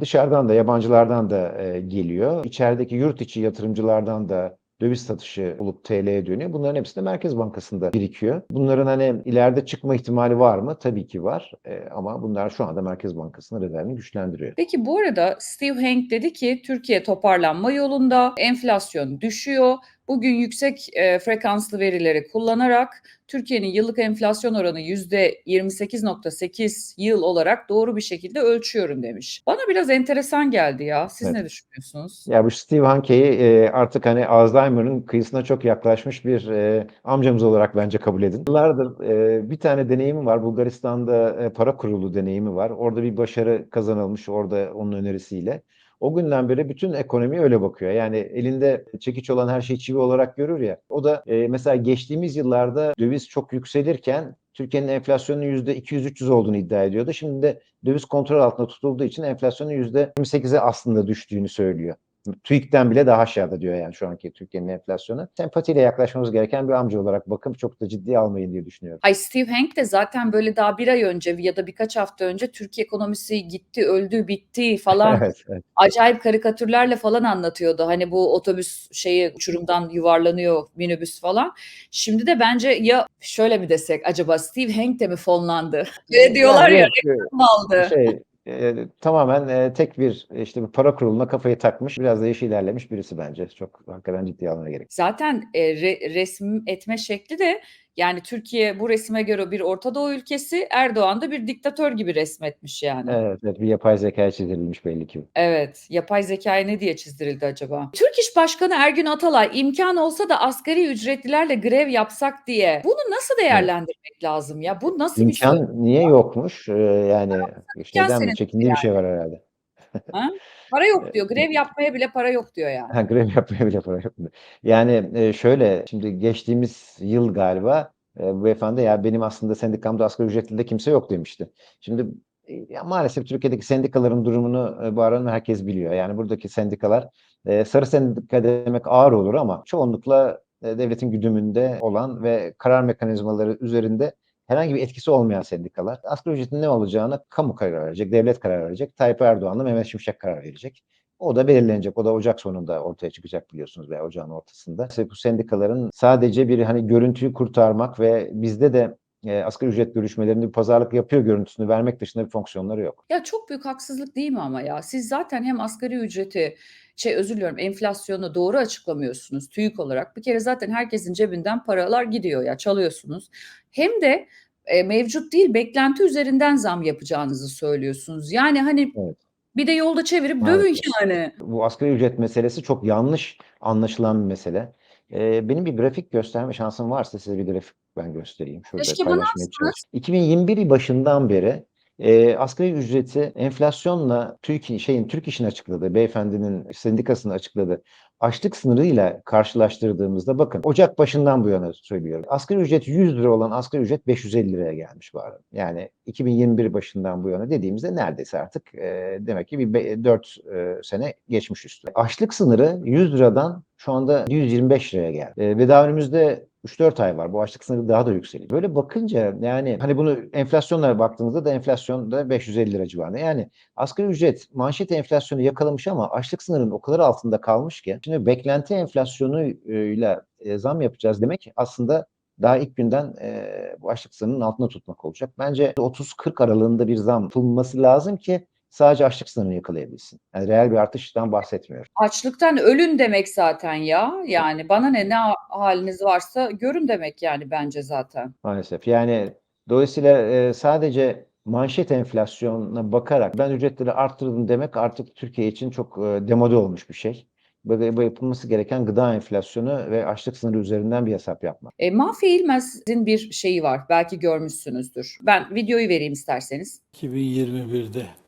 Dışarıdan da yabancılardan da e, geliyor. İçerideki yurt içi yatırımcılardan da döviz satışı olup TL'ye dönüyor. Bunların hepsi de Merkez Bankası'nda birikiyor. Bunların hani ileride çıkma ihtimali var mı? Tabii ki var. E, ama bunlar şu anda Merkez Bankası'nın rezervini güçlendiriyor. Peki bu arada Steve Hank dedi ki Türkiye toparlanma yolunda, enflasyon düşüyor. Bugün yüksek e, frekanslı verileri kullanarak Türkiye'nin yıllık enflasyon oranı %28.8 yıl olarak doğru bir şekilde ölçüyorum demiş. Bana biraz enteresan geldi ya. Siz Evet. ne düşünüyorsunuz? Ya bu Steve Hankey'i e, artık hani Alzheimer'ın kıyısına çok yaklaşmış bir e, amcamız olarak bence kabul edin. Yıllardır e, bir tane deneyimi var. Bulgaristan'da e, para kurulu deneyimi var. Orada bir başarı kazanılmış orada onun önerisiyle. O günden beri bütün ekonomi öyle bakıyor. Yani elinde çekiç olan her şeyi çivi olarak görür ya. O da e, mesela geçtiğimiz yıllarda döviz çok yükselirken Türkiye'nin enflasyonun %200-300 olduğunu iddia ediyordu. Şimdi de döviz kontrol altında tutulduğu için enflasyonun %28'e aslında düştüğünü söylüyor. TÜİK'ten bile daha aşağıda diyor yani şu anki Türkiye'nin enflasyonu. Sempatiyle yaklaşmamız gereken bir amca olarak bakıp çok da ciddiye almayın diye düşünüyorum. Ay Steve Hank de zaten böyle daha bir ay önce ya da birkaç hafta önce Türkiye ekonomisi gitti, öldü, bitti falan evet, evet. acayip karikatürlerle falan anlatıyordu. Hani bu otobüs şeyi uçurumdan yuvarlanıyor minibüs falan. Şimdi de bence ya şöyle mi desek acaba Steve Hank de mi fonlandı? Ve diyorlar Yani ya reklam aldı. şey e, tamamen e, tek bir e, işte bir para kuruluna kafayı takmış biraz da yaşı ilerlemiş birisi bence. Çok hakikaten ciddiye almaya gerek. Zaten e, re- resim etme şekli de yani Türkiye bu resime göre bir Orta Doğu ülkesi, Erdoğan da bir diktatör gibi resmetmiş yani. Evet, evet bir yapay zeka çizilmiş belli ki. Evet, yapay zekaya ne diye çizdirildi acaba? Türk İş Başkanı Ergün Atalay imkan olsa da asgari ücretlilerle grev yapsak diye. Bunu nasıl değerlendirmek lazım ya? Bu nasıl bir şey? İmkan niye yokmuş? Ee, yani şeyden mi çekindiği bir şey var herhalde. Ha? Para yok diyor. Grev yapmaya bile para yok diyor yani. Ha, grev yapmaya bile para yok. Yani e, şöyle şimdi geçtiğimiz yıl galiba e, bu beyefendi ya benim aslında sendikamda asgari ücretli de kimse yok demişti. Şimdi e, ya maalesef Türkiye'deki sendikaların durumunu e, bu aranın herkes biliyor. Yani buradaki sendikalar e, sarı sendika demek ağır olur ama çoğunlukla e, devletin güdümünde olan ve karar mekanizmaları üzerinde herhangi bir etkisi olmayan sendikalar. Asgari ücretin ne olacağına kamu karar verecek, devlet karar verecek. Tayyip Erdoğan'la Mehmet Şimşek karar verecek. O da belirlenecek. O da Ocak sonunda ortaya çıkacak biliyorsunuz veya Ocağın ortasında. İşte bu sendikaların sadece bir hani görüntüyü kurtarmak ve bizde de e, asgari ücret görüşmelerinde bir pazarlık yapıyor görüntüsünü vermek dışında bir fonksiyonları yok. Ya çok büyük haksızlık değil mi ama ya? Siz zaten hem asgari ücreti, şey özür diliyorum enflasyonu doğru açıklamıyorsunuz TÜİK olarak. Bir kere zaten herkesin cebinden paralar gidiyor ya çalıyorsunuz. Hem de e, mevcut değil beklenti üzerinden zam yapacağınızı söylüyorsunuz. Yani hani Evet. bir de yolda çevirip dövün yani. Bu asgari ücret meselesi çok yanlış anlaşılan bir mesele. Benim bir grafik gösterme şansım varsa size bir grafik ben göstereyim. Şurada Keşke paylaşmaya çalışayım. 2021 başından beri e, asgari ücreti enflasyonla TÜİK şeyin Türk İş'in açıkladığı, beyefendinin sendikasının açıkladığı açlık sınırıyla karşılaştırdığımızda bakın Ocak başından bu yana söylüyorum. Asgari ücret 100 lira olan asgari ücret 550 liraya gelmiş bu arada. Yani 2021 başından bu yana dediğimizde neredeyse artık e, demek ki bir 4 sene geçmiş üstü. Açlık sınırı 100 liradan şu anda 125 liraya geldi. E, ve daha önümüzde 3-4 ay var. Bu açlık sınırı daha da yükseliyor. Böyle bakınca yani hani bunu enflasyonla baktığınızda da enflasyon da 550 lira civarında. Yani asgari ücret manşet enflasyonu yakalamış ama açlık sınırının o kadar altında kalmış ki şimdi beklenti enflasyonuyla e, zam yapacağız demek aslında daha ilk günden e, bu açlık sınırının altında tutmak olacak. Bence 30-40 aralığında bir zam yapılması lazım ki sadece açlık sınırını yakalayabilsin. Yani reel bir artıştan bahsetmiyorum. Açlıktan ölün demek zaten ya. Yani bana ne ne haliniz varsa görün demek yani bence zaten. Maalesef. Yani dolayısıyla e, sadece manşet enflasyonuna bakarak ben ücretleri arttırdım demek artık Türkiye için çok e, demode olmuş bir şey. Böyle yapılması gereken gıda enflasyonu ve açlık sınırı üzerinden bir hesap yapmak. E, Mahfi İlmez'in bir şeyi var. Belki görmüşsünüzdür. Ben videoyu vereyim isterseniz. 2021'de e,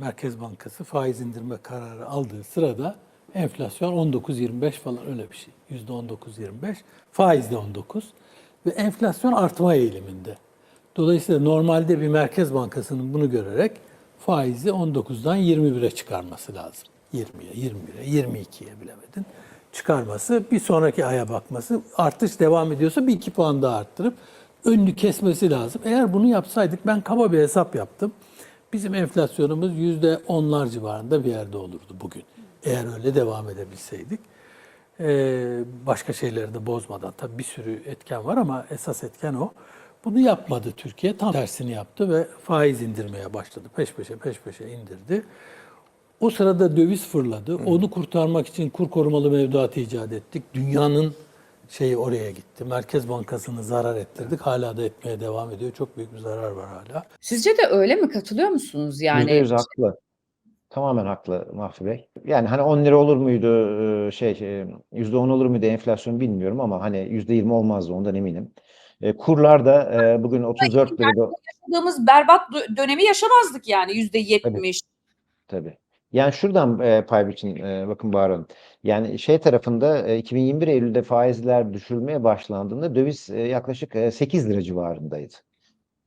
Merkez Bankası faiz indirme kararı aldığı sırada enflasyon 19-25 falan öyle bir şey. %19-25, faiz de 19 ve enflasyon artma eğiliminde. Dolayısıyla normalde bir Merkez Bankası'nın bunu görerek faizi 19'dan 21'e çıkarması lazım. 20'ye, 21'e, 22'ye bilemedin çıkarması, bir sonraki aya bakması, artış devam ediyorsa bir iki puan daha arttırıp önünü kesmesi lazım. Eğer bunu yapsaydık ben kaba bir hesap yaptım. Bizim enflasyonumuz yüzde onlar civarında bir yerde olurdu bugün. Eğer öyle devam edebilseydik. Ee, başka şeyleri de bozmadan tabii bir sürü etken var ama esas etken o. Bunu yapmadı Türkiye. Tam tersini yaptı ve faiz indirmeye başladı. Peş peşe peş peşe indirdi. O sırada döviz fırladı. Onu kurtarmak için kur korumalı mevduat icat ettik. Dünyanın şeyi oraya gitti. Merkez Bankası'nı zarar ettirdik. Hala da etmeye devam ediyor. Çok büyük bir zarar var hala. Sizce de öyle mi? Katılıyor musunuz? Yani %100 haklı. Tamamen haklı Mahfi Bey. Yani hani 10 lira olur muydu e, şey e, %10 olur muydu enflasyon bilmiyorum ama hani %20 olmazdı ondan eminim. E, Kurlar da e, bugün 34 lirada yaşadığımız berbat dö- dönemi yaşamazdık yani yüzde yetmiş. Tabii. Yani şuradan e, pay biçin e, bakın Bahar. Yani şey tarafında e, 2021 Eylül'de faizler düşürülmeye başlandığında döviz e, yaklaşık e, 8 lira civarındaydı.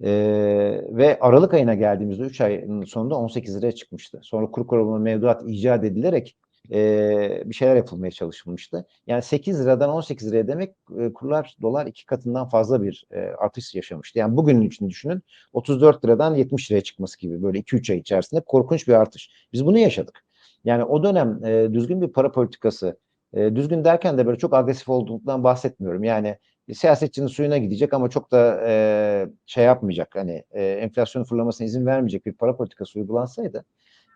E, ve Aralık ayına geldiğimizde 3 ayın sonunda 18 liraya çıkmıştı. Sonra kur korumalı mevduat icat edilerek e, bir şeyler yapılmaya çalışılmıştı. Yani 8 liradan 18 liraya demek e, kurlar dolar iki katından fazla bir e, artış yaşamıştı. Yani bugünün için düşünün 34 liradan 70 liraya çıkması gibi böyle 2-3 ay içerisinde korkunç bir artış. Biz bunu yaşadık. Yani o dönem e, düzgün bir para politikası, e, düzgün derken de böyle çok agresif olduğundan bahsetmiyorum. Yani siyasetçinin suyuna gidecek ama çok da e, şey yapmayacak. Hani e, enflasyonun fırlamasına izin vermeyecek bir para politikası uygulansaydı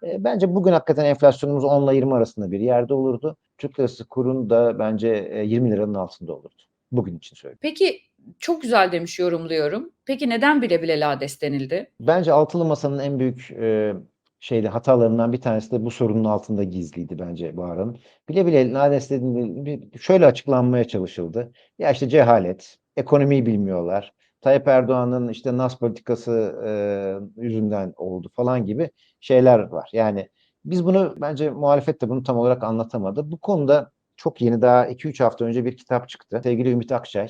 e, bence bugün hakikaten enflasyonumuz 10 ile 20 arasında bir yerde olurdu. Türk lirası kurun da bence e, 20 liranın altında olurdu. Bugün için söylüyorum. Peki çok güzel demiş yorumluyorum. Peki neden bile bile lades denildi? Bence altılı masanın en büyük e, şeyde hatalarından bir tanesi de bu sorunun altında gizliydi bence Bahar Hanım. Bile bile lades dediğinde şöyle açıklanmaya çalışıldı. Ya işte cehalet, ekonomiyi bilmiyorlar. Tayyip Erdoğan'ın işte nas politikası e, yüzünden oldu falan gibi şeyler var. Yani biz bunu bence muhalefet de bunu tam olarak anlatamadı. Bu konuda çok yeni daha 2-3 hafta önce bir kitap çıktı. Sevgili Ümit Akçay,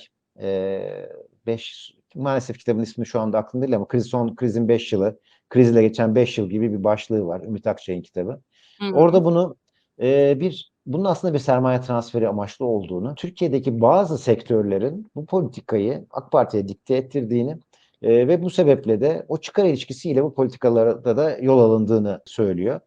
5 maalesef kitabın ismi şu anda aklımda değil ama kriz son krizin 5 yılı, krizle geçen 5 yıl gibi bir başlığı var Ümit Akçay'ın kitabı. Hı. Orada bunu e, bir bunun aslında bir sermaye transferi amaçlı olduğunu, Türkiye'deki bazı sektörlerin bu politikayı AK Parti'ye dikte ettirdiğini e, ve bu sebeple de o çıkar ilişkisiyle bu politikalarda da yol alındığını söylüyor.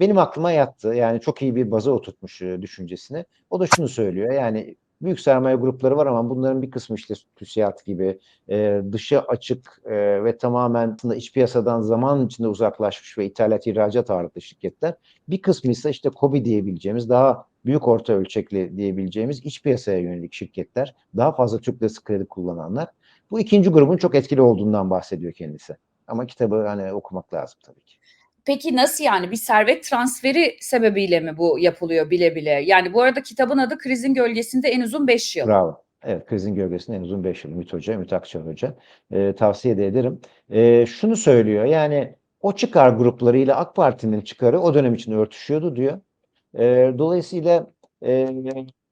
Benim aklıma yattı. Yani çok iyi bir baza oturtmuş e, düşüncesini. O da şunu söylüyor. Yani büyük sermaye grupları var ama bunların bir kısmı işte TÜSİAD gibi e, dışı açık e, ve tamamen aslında iç piyasadan zaman içinde uzaklaşmış ve ithalat ihracat ağırlıklı şirketler. Bir kısmı ise işte KOBİ diyebileceğimiz daha büyük orta ölçekli diyebileceğimiz iç piyasaya yönelik şirketler. Daha fazla Türk lirası kredi kullananlar. Bu ikinci grubun çok etkili olduğundan bahsediyor kendisi. Ama kitabı hani okumak lazım tabii ki. Peki nasıl yani bir servet transferi sebebiyle mi bu yapılıyor bile bile? Yani bu arada kitabın adı Krizin Gölgesinde en uzun 5 yıl. Bravo. Evet, krizin gölgesinde en uzun 5 yıl. Ümit Hoca, Ümit Akçay Hoca. Ee, tavsiye de ederim. Ee, şunu söylüyor, yani o çıkar gruplarıyla AK Parti'nin çıkarı o dönem için örtüşüyordu diyor. Ee, dolayısıyla e,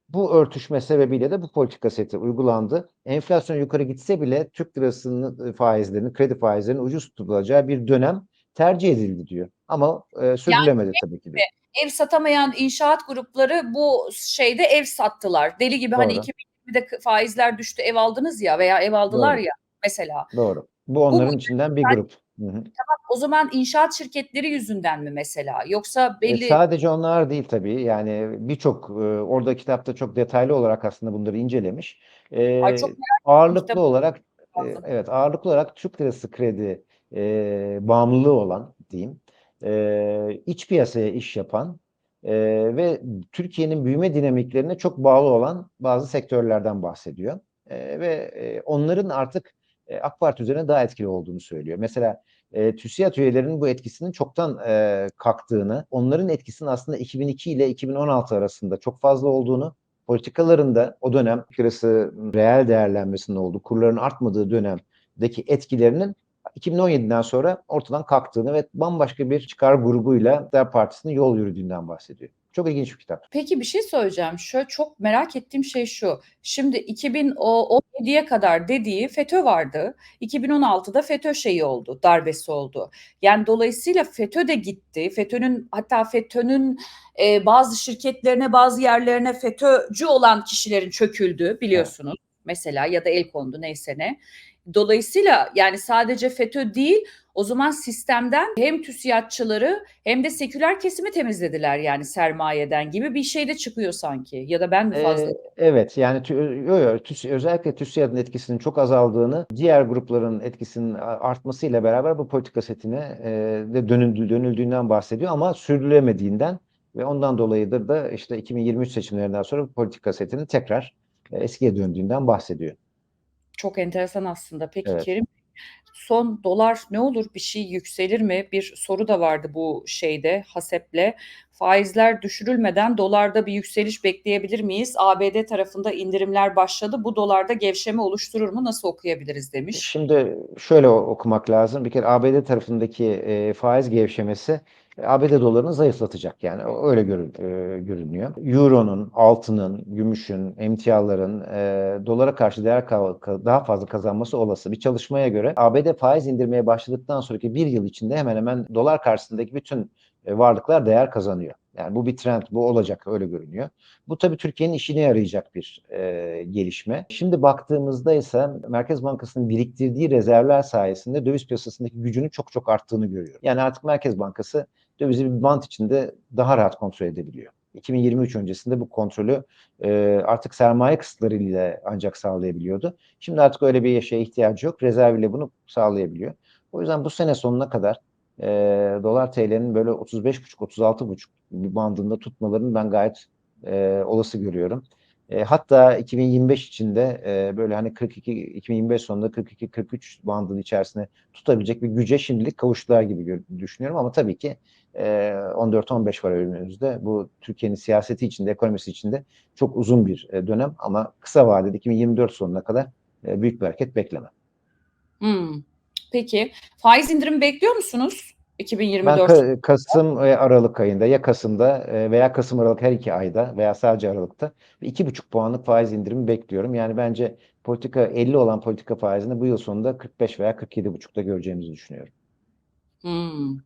bu örtüşme sebebiyle de bu politika seti uygulandı. Enflasyon yukarı gitse bile Türk lirasının faizlerinin, kredi faizlerinin ucuz tutulacağı bir dönem tercih edildi diyor. Ama e, sürdürülemedi tabii ki diyor. Ev satamayan inşaat grupları bu şeyde ev sattılar. Deli gibi hani Doğru. 2020'de faizler düştü ev aldınız ya veya ev aldılar Doğru. ya mesela. Doğru. Bu onların bu- içinden bir grup. Hı hı. O zaman inşaat şirketleri yüzünden mi mesela? Yoksa E, belli sadece onlar değil tabii. Yani birçok e, orada kitapta çok detaylı olarak aslında bunları incelemiş. E, Ay, çok ağırlıklı kitabı. olarak e, evet ağırlıklı olarak Türk lirası kredi e, bağımlılığı olan diyeyim e, iç piyasaya iş yapan e, ve Türkiye'nin büyüme dinamiklerine çok bağlı olan bazı sektörlerden bahsediyor. E, ve e, onların artık e, AK Parti üzerine daha etkili olduğunu söylüyor. Mesela e, TÜSİAD üyelerinin bu etkisinin çoktan e, kalktığını, onların etkisinin aslında 2002 ile 2016 arasında çok fazla olduğunu, politikalarında o dönem Türk lirası reel değerlenmesinin olduğu, kurların artmadığı dönemdeki etkilerinin 2017'den sonra ortadan kalktığını ve bambaşka bir çıkar grubuyla İktidar Partisi'nin yol yürüdüğünden bahsediyor. Çok ilginç bir kitap. Peki bir şey söyleyeceğim. Şöyle çok merak ettiğim şey şu. Şimdi 2017'ye kadar dediği FETÖ vardı. 2016'da FETÖ şeyi oldu, darbesi oldu. Yani dolayısıyla FETÖ de gitti. FETÖ'nün hatta FETÖ'nün e, bazı şirketlerine, bazı yerlerine FETÖ'cü olan kişilerin çöküldü biliyorsunuz. Mesela ya da el kondu neyse ne. Dolayısıyla yani sadece FETÖ değil O zaman sistemden hem TÜSİADçıları hem de seküler kesimi temizlediler yani sermayeden gibi bir şey de çıkıyor sanki. Ya da ben mi fazla? Ee, evet yani tü- yo, yo, TÜS- özellikle TÜSİAD'ın etkisinin çok azaldığını, diğer grupların etkisinin artmasıyla beraber bu politika setine e, de dönüldü, dönüldüğünden bahsediyor ama sürdürülemediğinden ve ondan dolayıdır da işte 2023 seçimlerinden sonra bu politika setinin tekrar e, eskiye döndüğünden bahsediyor. Çok enteresan aslında. Peki Evet. Kerim son dolar ne olur bir şey yükselir mi? Bir soru da vardı bu şeyde haseple. Faizler düşürülmeden dolarda bir yükseliş bekleyebilir miyiz? ABD tarafında indirimler başladı. Bu dolarda gevşeme oluşturur mu? Nasıl okuyabiliriz demiş. Şimdi şöyle okumak lazım. Bir kere ABD tarafındaki e, faiz gevşemesi ABD dolarını zayıflatacak yani öyle görün- e, görünüyor. Euro'nun, altının, gümüşün, emtiaların e, dolara karşı değer daha fazla kazanması olası. Bir çalışmaya göre ABD faiz indirmeye başladıktan sonraki bir yıl içinde hemen hemen dolar karşısındaki bütün e, varlıklar değer kazanıyor. Yani bu bir trend, bu olacak öyle görünüyor. Bu tabii Türkiye'nin işine yarayacak bir e, gelişme. Şimdi baktığımızda ise Merkez Bankası'nın biriktirdiği rezervler sayesinde döviz piyasasındaki gücünün çok çok arttığını görüyoruz. Yani artık Merkez Bankası dövizi bir bant içinde daha rahat kontrol edebiliyor. 2023 öncesinde bu kontrolü e, artık sermaye kısıtlarıyla ancak sağlayabiliyordu. Şimdi artık öyle bir şeye ihtiyacı yok. Rezerv ile bunu sağlayabiliyor. O yüzden bu sene sonuna kadar e, dolar TL'nin böyle 35,5-36,5 bir bandında tutmalarını ben gayet e, olası görüyorum. E, hatta 2025 içinde e, böyle hani 42 2025 sonunda 42-43 bandının içerisine tutabilecek bir güce şimdilik kavuştular gibi düşünüyorum ama tabii ki 14-15 var önümüzde. Bu Türkiye'nin siyaseti içinde, ekonomisi içinde çok uzun bir e, dönem ama kısa vadede 2024 sonuna kadar e, büyük bir hareket bekleme. Hmm. Peki faiz indirimi bekliyor musunuz? Ben 2024. Ka- Kasım ve Aralık ayında ya Kasım'da e, veya Kasım Aralık her iki ayda veya sadece Aralık'ta iki buçuk puanlık faiz indirimi bekliyorum. Yani bence politika 50 olan politika faizini bu yıl sonunda 45 veya 47 buçukta göreceğimizi düşünüyorum. Hmm.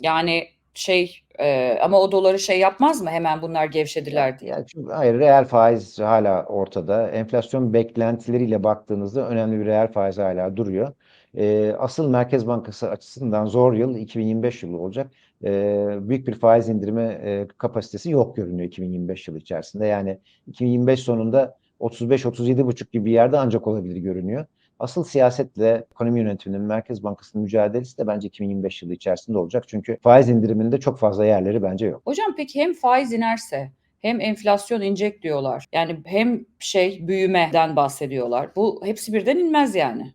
Yani şey e, ama o doları şey yapmaz mı hemen bunlar gevşediler diye? Yani çünkü hayır reel faiz hala ortada. Enflasyon beklentileriyle baktığınızda önemli bir reel faiz hala duruyor. Ee, asıl Merkez Bankası açısından zor yıl 2025 yılı olacak. Ee, büyük bir faiz indirme e, kapasitesi yok görünüyor 2025 yılı içerisinde. Yani 2025 sonunda 35-37,5 gibi bir yerde ancak olabilir görünüyor. Asıl siyasetle ekonomi yönetiminin, Merkez Bankası'nın mücadelesi de bence 2025 yılı içerisinde olacak. Çünkü faiz indiriminde çok fazla yerleri bence yok. Hocam peki hem faiz inerse hem enflasyon inecek diyorlar. Yani hem şey büyümeden bahsediyorlar. Bu hepsi birden inmez yani.